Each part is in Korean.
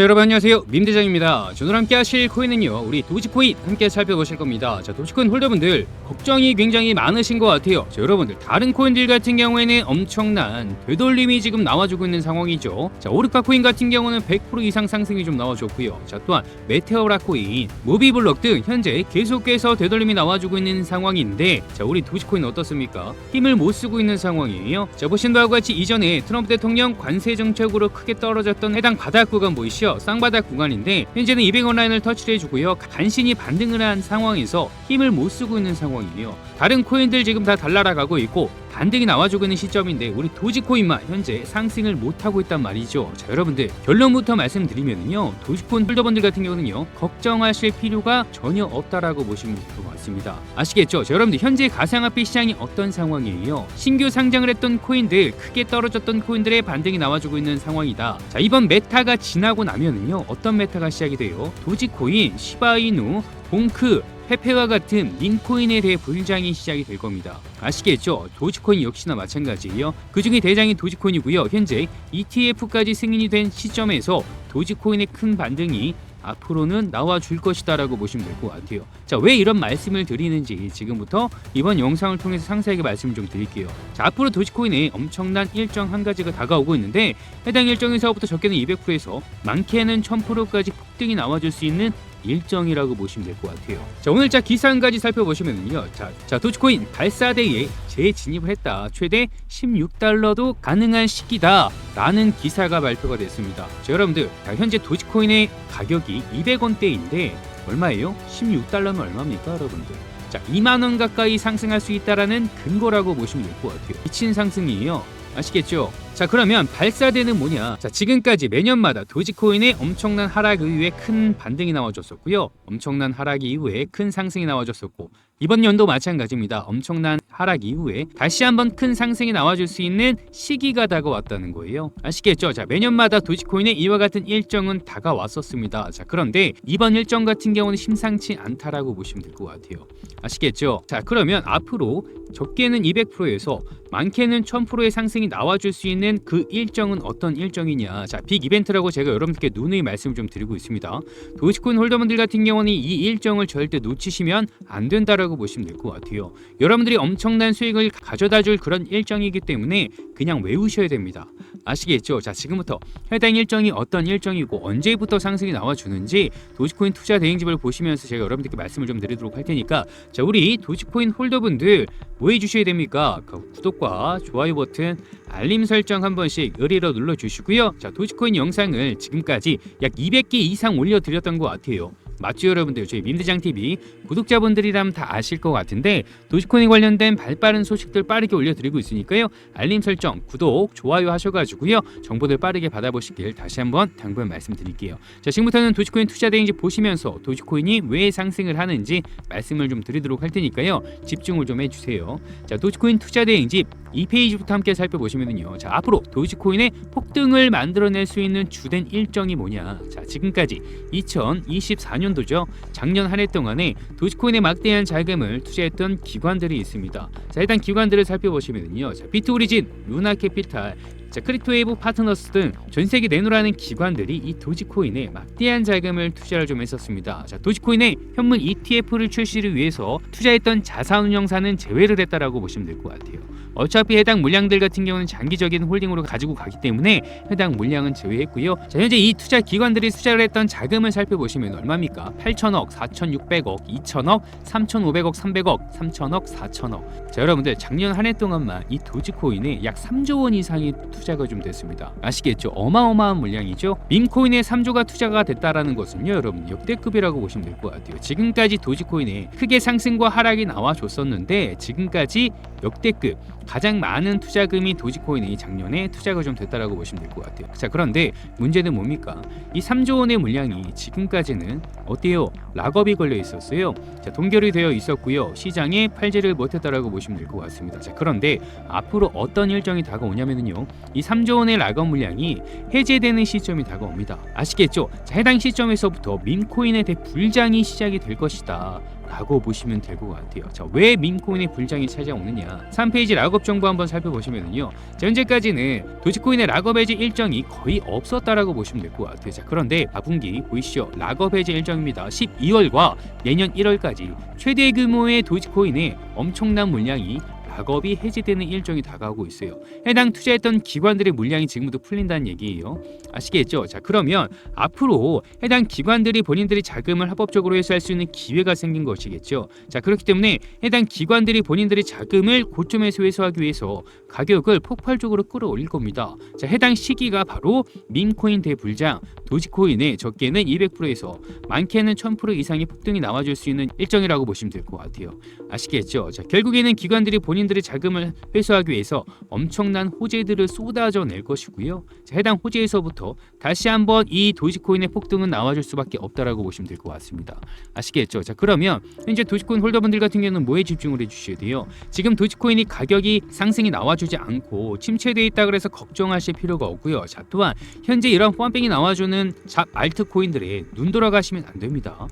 자, 여러분 안녕하세요. 민대장입니다. 자, 오늘 함께 하실 코인은요 우리 도지코인 함께 살펴보실 겁니다. 자 도지코인 홀더분들 걱정이 굉장히 많으신 것 같아요. 자, 여러분들 다른 코인들 같은 경우에는 엄청난 되돌림이 지금 나와주고 있는 상황이죠. 자 오르카 코인 같은 경우는 100% 이상 상승이 좀 나와줬고요. 자 또한 메테오라 코인 무비블럭 등 현재 계속해서 되돌림이 나와주고 있는 상황인데 자 우리 도지코인 어떻습니까? 힘을 못 쓰고 있는 상황이에요. 자 보신 바와 같이 이전에 트럼프 대통령 관세 정책으로 크게 떨어졌던 해당 바닥 구간 보이시죠 쌍바닥 구간인데 현재는 200원 라인을 터치를 해주고요. 간신히 반등을 한 상황에서 힘을 못 쓰고 있는 상황이에요. 다른 코인들 지금 다 달라라가고 있고 반등이 나와주고 있는 시점인데 우리 도지코인만 현재 상승을 못하고 있단 말이죠. 자 여러분들 결론부터 말씀드리면요 도지코인 홀더분들 같은 경우는요 걱정하실 필요가 전혀 없다라고 보시면 될 것 같습니다. 아시겠죠? 자 여러분들 현재 가상화폐 시장이 어떤 상황이에요? 신규 상장을 했던 코인들 크게 떨어졌던 코인들의 반등이 나와주고 있는 상황이다. 자 이번 메타가 지나고 나면은요 어떤 메타가 시작이 돼요? 도지코인 시바이누 봉크 페페와 같은 민코인에 대해 불장이 시작이 될 겁니다. 아시겠죠? 도지코인 역시나 마찬가지예요. 그 중에 대장이 도지코인이고요. 현재 ETF까지 승인이 된 시점에서 도지코인의 큰 반등이 앞으로는 나와 줄 것이다라고 보시면 될 것 같아요. 자, 왜 이런 말씀을 드리는지 지금부터 이번 영상을 통해서 상세하게 말씀을 좀 드릴게요. 자, 앞으로 도지코인에 엄청난 일정 한 가지가 다가오고 있는데 해당 일정에서부터 적게는 200%에서 많게는 1000%까지 폭등이 나와줄 수 있는 일정이라고 보시면 될 것 같아요. 자 오늘 자 기사 한 가지 살펴보시면요. 자, 자 도지코인 발사대에 재진입을 했다. 최대 16달러도 가능한 시기다라는 기사가 발표가 됐습니다. 자 여러분들 자, 현재 도지코인의 가격이 200원대인데 얼마예요? 16달러면 얼마입니까, 여러분들? 자 2만 원 가까이 상승할 수 있다라는 근거라고 보시면 될 것 같아요. 미친 상승이에요. 아시겠죠? 자 그러면 발사대는 뭐냐? 자 지금까지 매년마다 도지코인의 엄청난 하락 이후에 큰 반등이 나와줬었고요. 엄청난 하락 이후에 큰 상승이 나와줬었고 이번 연도 마찬가지입니다. 엄청난 하락 이후에 다시 한번 큰 상승이 나와줄 수 있는 시기가 다가왔다는 거예요. 아시겠죠? 자 매년마다 도지코인의 이와 같은 일정은 다가왔었습니다. 자 그런데 이번 일정 같은 경우는 심상치 않다라고 보시면 될 것 같아요. 아시겠죠? 자 그러면 앞으로 적게는 200%에서 많게는 1000%의 상승이 나와줄 수 있는 그 일정은 어떤 일정이냐. 자 빅 이벤트라고 제가 여러분들께 누누이 말씀을 좀 드리고 있습니다. 도지코인 홀더분들 같은 경우는 이 일정을 절대 놓치시면 안 된다라고 보시면 될 것 같아요. 여러분들이 엄청난 수익을 가져다 줄 그런 일정이기 때문에 그냥 외우셔야 됩니다 아시겠죠 자 지금부터 해당 일정이 어떤 일정이고 언제부터 상승이 나와주는지 도지코인 투자 대행집을 보시면서 제가 여러분들께 말씀을 좀 드리도록 할 테니까 자 우리 도지코인 홀더분들 뭐 해주셔야 됩니까 그 구독과 좋아요 버튼 알림 설정 한 번씩 의리로 눌러주시고요. 자 도지코인 영상을 지금까지 약 200개 이상 올려드렸던 것 같아요. 맞죠 여러분들? 저희 민대장 TV 구독자분들이라면 다 아실 것 같은데 도지코인 관련된 발빠른 소식들 빠르게 올려드리고 있으니까요. 알림 설정 구독 좋아요 하셔가지고요. 정보들 빠르게 받아보시길 다시 한번 당부한 말씀드릴게요. 자 지금부터는 도지코인 투자 대행지 보시면서 도지코인이 왜 상승을 하는지 말씀을 좀 드리도록 할 테니까요. 집중을 좀 해주세요. 자 도지코인 투자 대행지 이 페이지부터 함께 살펴보시면요. 자 앞으로 도지코인의 폭등을 만들어낼 수 있는 주된 일정이 뭐냐? 자 지금까지 2024년 도죠. 작년 한 해 동안에 도지코인에 막대한 자금을 투자했던 기관들이 있습니다. 자 일단 기관들을 살펴보시면요. 자 비트오리진 루나캐피탈 자, 크립토웨이브 파트너스 등 전 세계 내놓으라는 기관들이 이 도지코인에 막대한 자금을 투자를 좀 했었습니다. 자, 도지코인의 현물 ETF를 출시를 위해서 투자했던 자산운용사는 제외를 했다라고 보시면 될 것 같아요. 어차피 해당 물량들 같은 경우는 장기적인 홀딩으로 가지고 가기 때문에 해당 물량은 제외했고요. 자, 현재 이 투자 기관들이 투자를 했던 자금을 살펴보시면 얼마입니까? 8천억, 4,600억, 2천억, 3,500억, 300억, 3천억, 4천억. 자, 여러분들 작년 한 해 동안만 이 도지코인에 약 3조 원 이상이 투 자가 좀 됐습니다. 아시겠죠? 어마어마한 물량이죠. 밈코인에 3조가 투자가 됐다라는 것은요, 여러분 역대급이라고 보시면 될 것 같아요. 지금까지 도지코인에 크게 상승과 하락이 나와줬었는데 지금까지 역대급 가장 많은 투자금이 도지코인이 작년에 투자가 좀 됐다라고 보시면 될 것 같아요. 자 그런데 문제는 뭡니까? 이 3조 원의 물량이 지금까지는 어때요? 락업이 걸려 있었어요. 자 동결이 되어 있었고요. 시장에 팔지를 못했다라고 보시면 될 것 같습니다. 자 그런데 앞으로 어떤 일정이 다가오냐면요, 이 3조 원의 락업 물량이 해제되는 시점이 다가옵니다. 아시겠죠? 자 해당 시점에서부터 민코인에 대해 불장이 시작이 될 것이다. 라고 보시면 될 것 같아요. 자, 왜 민코인의 불장이 찾아오느냐? 3페이지 락업 정보 한번 살펴보시면요. 자, 현재까지는 도지코인의 락업 해제 일정이 거의 없었다라고 보시면 될 것 같아요. 자, 그런데 4분기 보이시죠? 락업 해제 일정입니다. 12월과 내년 1월까지 최대 규모의 도지코인의 엄청난 물량이 락업이 해제되는 일정이 다가오고 있어요. 해당 투자했던 기관들의 물량이 지금부터 풀린다는 얘기예요. 아시겠죠? 자, 그러면 앞으로 해당 기관들이 본인들이 자금을 합법적으로 회수할 수 있는 기회가 생긴 것이겠죠. 자, 그렇기 때문에 해당 기관들이 본인들의 자금을 고점에서 회수하기 위해서 가격을 폭발적으로 끌어올릴 겁니다. 자, 해당 시기가 바로 민코인 대불장, 도지코인의 적게는 200%에서 많게는 1000% 이상의 폭등이 나와줄 수 있는 일정이라고 보시면 될 것 같아요. 아시겠죠? 자, 결국에는 기관들이 본인 들의 자금을 회수하기 위해서 엄청난 호재들을 쏟아져 낼 것이고요. 자, 해당 호재에서부터 다시 한번 이 도지코인의 폭등은 나와줄 수밖에 없다라고 보시면 될 것 같습니다. 아시겠죠? 자, 그러면 현재 도지코인 홀더분들 같은 경우는 뭐에 집중을 해주셔야 돼요? 지금 도지코인이 가격이 상승이 나와주지 않고 침체돼 있다 그래서 걱정하실 필요가 없고요. 자, 또한 현재 이런 포함뱅이 나와주는 잡 알트코인들에 눈 돌아가시면 안 됩니다.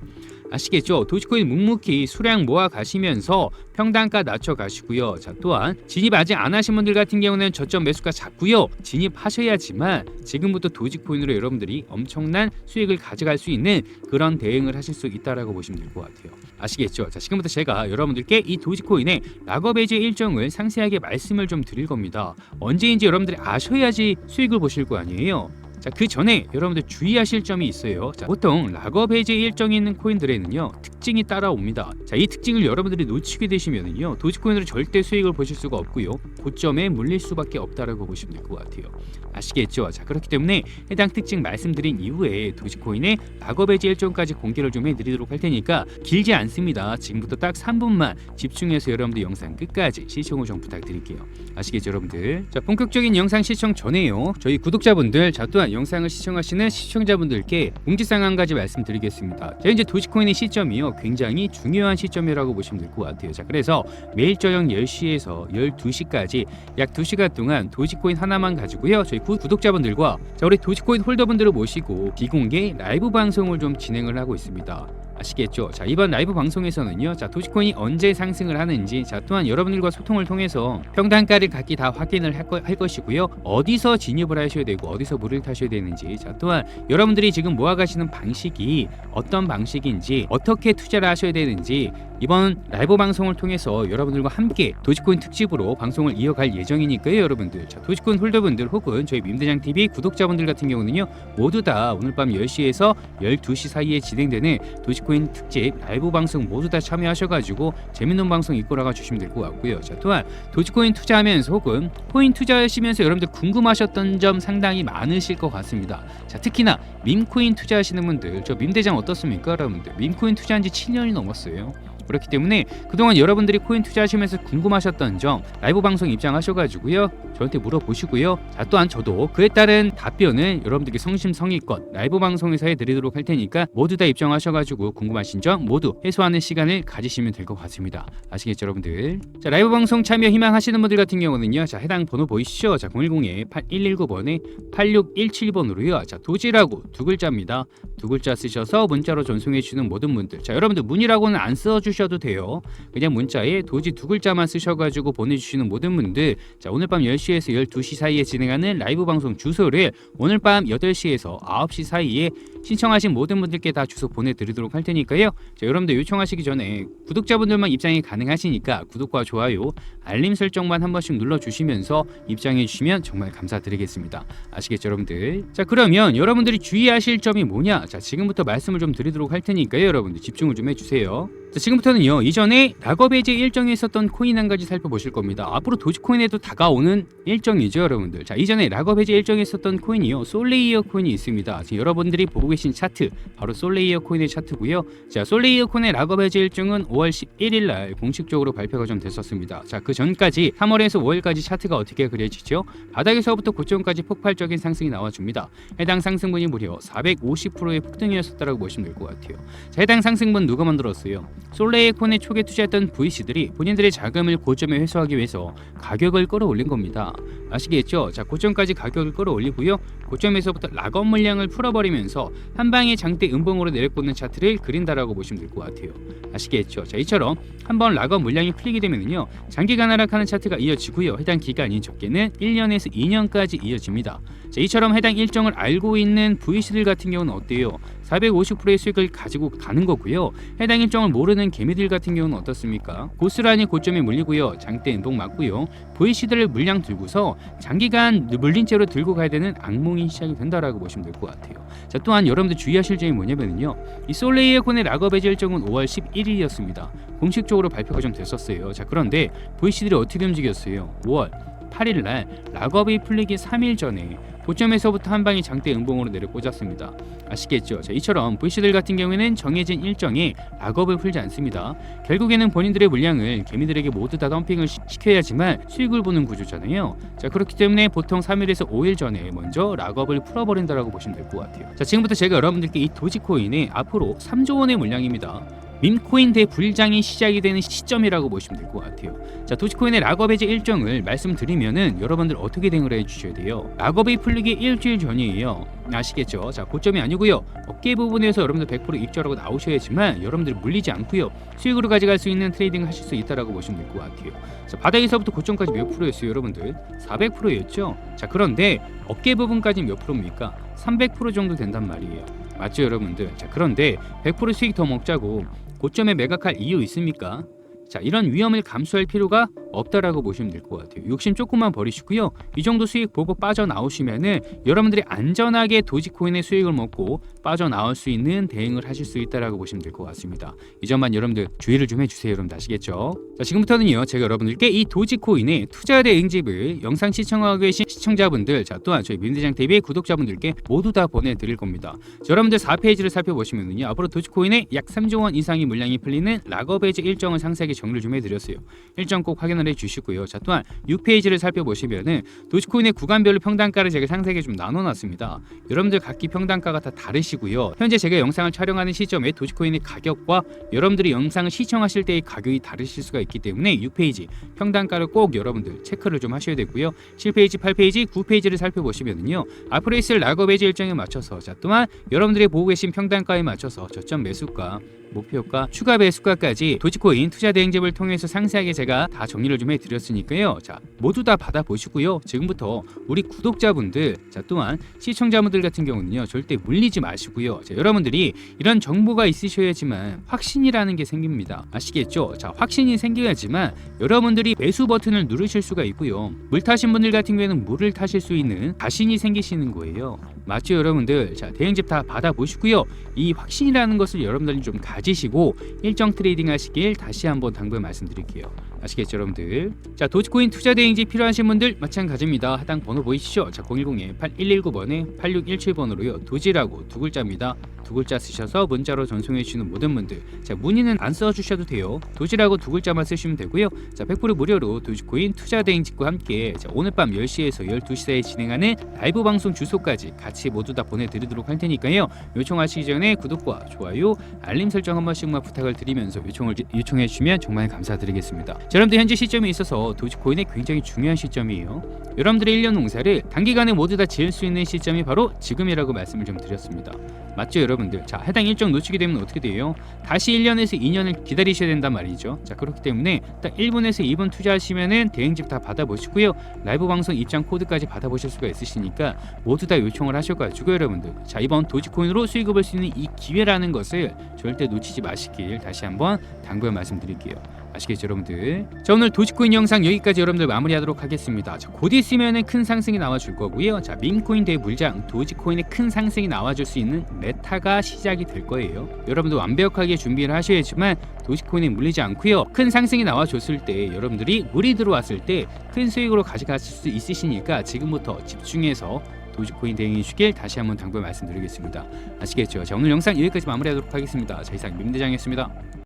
아시겠죠? 도지코인 묵묵히 수량 모아 가시면서 평단가 낮춰 가시고요. 자, 또한 진입 아직 안 하신 분들 같은 경우는 저점 매수가 잡고요. 진입하셔야지만 지금부터 도지코인으로 여러분들이 엄청난 수익을 가져갈 수 있는 그런 대응을 하실 수 있다라고 보시면 될 것 같아요. 아시겠죠? 자, 지금부터 제가 여러분들께 이 도지코인의 락업 해제 일정을 상세하게 말씀을 좀 드릴 겁니다. 언제인지 여러분들이 아셔야지 수익을 보실 거 아니에요. 자, 그 전에 여러분들 주의하실 점이 있어요. 자, 보통 락업 해제 일정이 있는 코인들에는요, 특징이 따라옵니다. 자, 이 특징을 여러분들이 놓치게 되시면은요, 도지코인으로 절대 수익을 보실 수가 없고요. 고점에 물릴 수밖에 없다라고 보시면 될 것 같아요. 아시겠죠? 자, 그렇기 때문에 해당 특징 말씀드린 이후에 도지코인의 락업 해제 일정까지 공개를 좀 해드리도록 할 테니까 길지 않습니다. 지금부터 딱 3분만 집중해서 여러분들 영상 끝까지 시청을 좀 부탁드릴게요. 아시겠죠, 여러분들? 자, 본격적인 영상 시청 전에요. 저희 구독자분들, 자 또한 영상을 시청하시는 시청자분들께 공지사항 한 가지 말씀드리겠습니다. 자, 현재 도지코인의 시점이요. 굉장히 중요한 시점이라고 보시면 될 것 같아요. 자, 그래서 매일 저녁 10시에서 12시까지 약 2시간 동안 도지코인 하나만 가지고요. 저희 구, 구독자분들과 자, 우리 도지코인 홀더분들을 모시고 비공개 라이브 방송을 좀 진행을 하고 있습니다. 아시겠죠? 자 이번 라이브 방송에서는요, 자 도지코인이 언제 상승을 하는지, 자 또한 여러분들과 소통을 통해서 평단가를 각기 다 확인을 할, 거, 할 것이고요, 어디서 진입을 하셔야 되고 어디서 물을 타셔야 되는지, 자 또한 여러분들이 지금 모아가시는 방식이 어떤 방식인지, 어떻게 투자를 하셔야 되는지 이번 라이브 방송을 통해서 여러분들과 함께 도지코인 특집으로 방송을 이어갈 예정이니까요, 여러분들. 자 도지코인 홀더분들 혹은 저희 밈대장 TV 구독자분들 같은 경우는요, 모두 다 오늘 밤 10시에서 12시 사이에 진행되는 도지코인 비트코인 특집 라이브 방송 모두 다 참여하셔가지고 재밌는 방송 이끌어가 주시면 될 것 같고요. 자 또한 도지코인 투자하면서 혹은 코인 투자하시면서 여러분들 궁금하셨던 점 상당히 많으실 것 같습니다. 자 특히나 밈코인 투자하시는 분들 저 밈대장 어떻습니까, 여러분들? 밈코인 투자한 지 7년이 넘었어요. 그렇기 때문에 그동안 여러분들이 코인 투자하시면서 궁금하셨던 점 라이브 방송 입장하셔가지고요. 저한테 물어보시고요. 자 또한 저도 그에 따른 답변을 여러분들께 성심성의껏 라이브 방송에서 해드리도록 할 테니까 모두 다 입장하셔가지고 궁금하신 점 모두 해소하는 시간을 가지시면 될 것 같습니다. 아시겠죠 여러분들? 자 라이브 방송 참여 희망하시는 분들 같은 경우는요. 자 해당 번호 보이시죠? 자 010에 8119번에 8617번으로요. 자 도지라고 두 글자입니다 두 글자 쓰셔서 문자로 전송해 주시는 모든 분들. 자 여러분들 문이라고는 안 써주셔도 돼요. 그냥 문자에 도지 두 글자만 쓰셔가지고 보내주시는 모든 분들. 자 오늘 밤 10시에서 12시 사이에 진행하는 라이브 방송 주소를 오늘 밤 8시에서 9시 사이에 신청하신 모든 분들께 다 주소 보내드리도록 할 테니까요. 자 여러분들 요청하시기 전에 구독자분들만 입장이 가능하시니까 구독과 좋아요 알림 설정만 한 번씩 눌러주시면서 입장해 주시면 정말 감사드리겠습니다. 아시겠죠 여러분들? 자 그러면 여러분들이 주의하실 점이 뭐냐 자 지금부터 말씀을 좀 드리도록 할 테니까요 여러분들. 집중을 좀 해주세요 자, 지금부터는요 이전에 락업 해제 일정에 있었던 코인 한 가지 살펴보실 겁니다. 앞으로 도지코인에도 다가오는 일정이죠 여러분들. 자 이전에 락업 해제 일정에 있었던 코인이요 솔레이어 코인이 있습니다. 지금 여러분들이 보고 계신 차트 바로 솔레이어 코인의 차트고요. 자 솔레이어 코인의 락업 해제 일정은 5월 11일 날 공식적으로 발표가 좀 됐었습니다. 자 그 전까지 3월에서 5월까지 차트가 어떻게 그려지죠? 바닥에서부터 고점까지 폭발적인 상승이 나와줍니다. 해당 상승분이 무려 450%의 폭등이었었다고 보시면 될 것 같아요. 자 해당 상승분 누가 만들었어요 솔레이콘에 초기에 투자했던 VC들이 본인들의 자금을 고점에 회수하기 위해서 가격을 끌어올린 겁니다. 아시겠죠? 자 고점까지 가격을 끌어올리고요. 고점에서부터 락업 물량을 풀어버리면서 한 방에 장대 음봉으로 내려꽂는 차트를 그린다라고 보시면 될 것 같아요. 아시겠죠? 자 이처럼 한번 락업 물량이 풀리게 되면은요 장기간 하락하는 차트가 이어지고요. 해당 기간이 적게는 1년에서 2년까지 이어집니다. 자 이처럼 해당 일정을 알고 있는 VC들 같은 경우는 어때요? 450%의 수익을 가지고 가는 거고요. 해당 일정을 모르는 개미들 같은 경우는 어떻습니까? 고스란히 고점에 물리고요. 장대 음봉 맞고요. VC들을 물량 들고서 장기간 물린 채로 들고 가야 되는 악몽이 시작이 된다라고 보시면 될 것 같아요. 자 또한 여러분들 주의하실 점이 뭐냐면요. 이 솔레이에콘의 락업 해지 일정은 5월 11일이었습니다. 공식적으로 발표가 좀 됐었어요. 자 그런데 VC들이 어떻게 움직였어요? 5월 8일 날 락업이 풀리기 3일 전에 고점에서부터 한 방이 장대 음봉으로 내려 꽂았습니다. 아시겠죠? 자, 이처럼 VC들 같은 경우에는 정해진 일정에 락업을 풀지 않습니다. 결국에는 본인들의 물량을 개미들에게 모두 다 덤핑을 시- 시켜야지만 수익을 보는 구조잖아요. 자, 그렇기 때문에 보통 3일에서 5일 전에 먼저 락업을 풀어버린다라고 보시면 될 것 같아요. 자, 지금부터 제가 여러분들께 이 도지코인의 앞으로 3조 원의 물량입니다. 밈코인 대불장이 시작이 되는 시점이라고 보시면 될 것 같아요. 자, 도지코인의 락업 해제 일정을 말씀드리면은 여러분들 어떻게 대응을 해 주셔야 돼요. 락업이 풀리기 일주일 전이에요. 아시겠죠? 자, 고점이 아니고요. 어깨 부분에서 여러분들 100% 입절하고 나오셔야지만 여러분들 물리지 않고요. 수익으로 가져갈 수 있는 트레이딩 하실 수 있다라고 보시면 될 것 같아요. 자, 바닥에서부터 고점까지 몇 프로였어요, 여러분들? 400%였죠. 자, 그런데 어깨 부분까지 몇 프로입니까? 300% 정도 된단 말이에요. 맞죠, 여러분들? 자, 그런데 100% 수익 더 먹자고 고점에 매각할 이유 있습니까? 자 이런 위험을 감수할 필요가 없다라고 보시면 될 것 같아요. 욕심 조금만 버리시고요. 이 정도 수익 보고 빠져나오시면은 여러분들이 안전하게 도지코인의 수익을 먹고 빠져나올 수 있는 대응을 하실 수 있다라고 보시면 될 것 같습니다. 이 점만 여러분들 주의를 좀 해주세요. 여러분 아시겠죠? 자 지금부터는요 제가 여러분들께 이 도지코인의 투자 대응집을 영상 시청하고 계신 시청자분들 자 또한 저희 민대장 TV 구독자분들께 모두 다 보내드릴 겁니다. 자, 여러분들 4페이지를 살펴보시면요 앞으로 도지코인의 약 3조 원 이상의 물량이 풀리는 락업 해제 일정을 상세하게 정리를 좀 해드렸어요. 일정 꼭 확인을 해주시고요. 자 또한 6페이지를 살펴보시면은 도지코인의 구간별로 평단가를 제가 상세하게 좀 나눠놨습니다. 여러분들 각기 평단가가 다 다르시고요. 현재 제가 영상을 촬영하는 시점에 도지코인의 가격과 여러분들이 영상을 시청하실 때의 가격이 다르실 수가 있기 때문에 6페이지 평단가를 꼭 여러분들 체크를 좀 하셔야 되고요. 7페이지, 8페이지, 9페이지를 살펴보시면은요. 앞으로 있을 락업 해지 일정에 맞춰서 자 또한 여러분들이 보고 계신 평단가에 맞춰서 저점 매수가 목표가 추가 배수가까지 도지코인 투자 대행 집을 통해서 상세하게 제가 다 정리를 좀 해드렸으니까요. 자 모두 다 받아보시고요. 지금부터 우리 구독자분들 자 또한 시청자분들 같은 경우는요 절대 물리지 마시고요. 자 여러분들이 이런 정보가 있으셔야지만 확신이라는 게 생깁니다. 아시겠죠? 자 확신이 생겨야지만 여러분들이 매수 버튼을 누르실 수가 있고요. 물 타신 분들 같은 경우에는 물을 타실 수 있는 자신이 생기시는 거예요. 맞죠 여러분들? 자 대행집 다 받아보시고요. 이 확신이라는 것을 여러분들이 좀 가지시고 일정 트레이딩 하시길 다시 한번 당부해 말씀드릴게요. 아시겠죠 여러분들? 자 도지코인 투자 대행지 필요하신 분들 마찬가지입니다. 하단 번호 보이시죠? 자 010-8119번에 8617번으로요. 도지라고 두 글자입니다. 두 글자 쓰셔서 문자로 전송해 주시는 모든 분들 자 문의는 안 써주셔도 돼요. 도지라고 두 글자만 쓰시면 되고요. 자 100% 무료로 도지코인 투자 대행집과 함께 자, 오늘 밤 10시에서 12시 사이에 진행하는 라이브 방송 주소까지 같이 모두 다 보내드리도록 할 테니까요. 요청하시기 전에 구독과 좋아요, 알림 설정 한 번씩만 부탁을 드리면서 요청을 요청해 주시면 정말 감사드리겠습니다. 자, 여러분들 현재 시점에 있어서 도지코인의 굉장히 중요한 시점이에요. 여러분들의 1년 농사를 단기간에 모두 다 지을 수 있는 시점이 바로 지금이라고 말씀을 좀 드렸습니다. 맞죠, 여러분들? 자, 해당 일정 놓치게 되면 어떻게 돼요? 다시 1년에서 2년을 기다리셔야 된단 말이죠. 자, 그렇기 때문에 딱 1분에서 2분 투자하시면은 대행집 다 받아보시고요. 라이브 방송 입장 코드까지 받아보실 수가 있으시니까 모두 다 요청을 하셔가지고 여러분들 자 이번 도지코인으로 수익을 볼 수 있는 이 기회라는 것을 절대 놓치지 마시길 다시 한번 당부해 말씀드릴게요. 아시겠죠 여러분들? 자 오늘 도지코인 영상 여기까지 여러분들 마무리하도록 하겠습니다. 자, 곧 있으면은 큰 상승이 나와줄 거고요. 자 민코인 대물장 도지코인의 큰 상승이 나와줄 수 있는 메타가 시작이 될 거예요. 여러분들 완벽하게 준비를 하셔야지만 도지코인에 물리지 않고요. 큰 상승이 나와줬을 때 여러분들이 물이 들어왔을 때 큰 수익으로 가져가실 수 있으시니까 지금부터 집중해서 도지코인 대응해 주길 다시 한번 당부해 말씀드리겠습니다. 아시겠죠? 자 오늘 영상 여기까지 마무리하도록 하겠습니다. 자 이상 민대장이었습니다.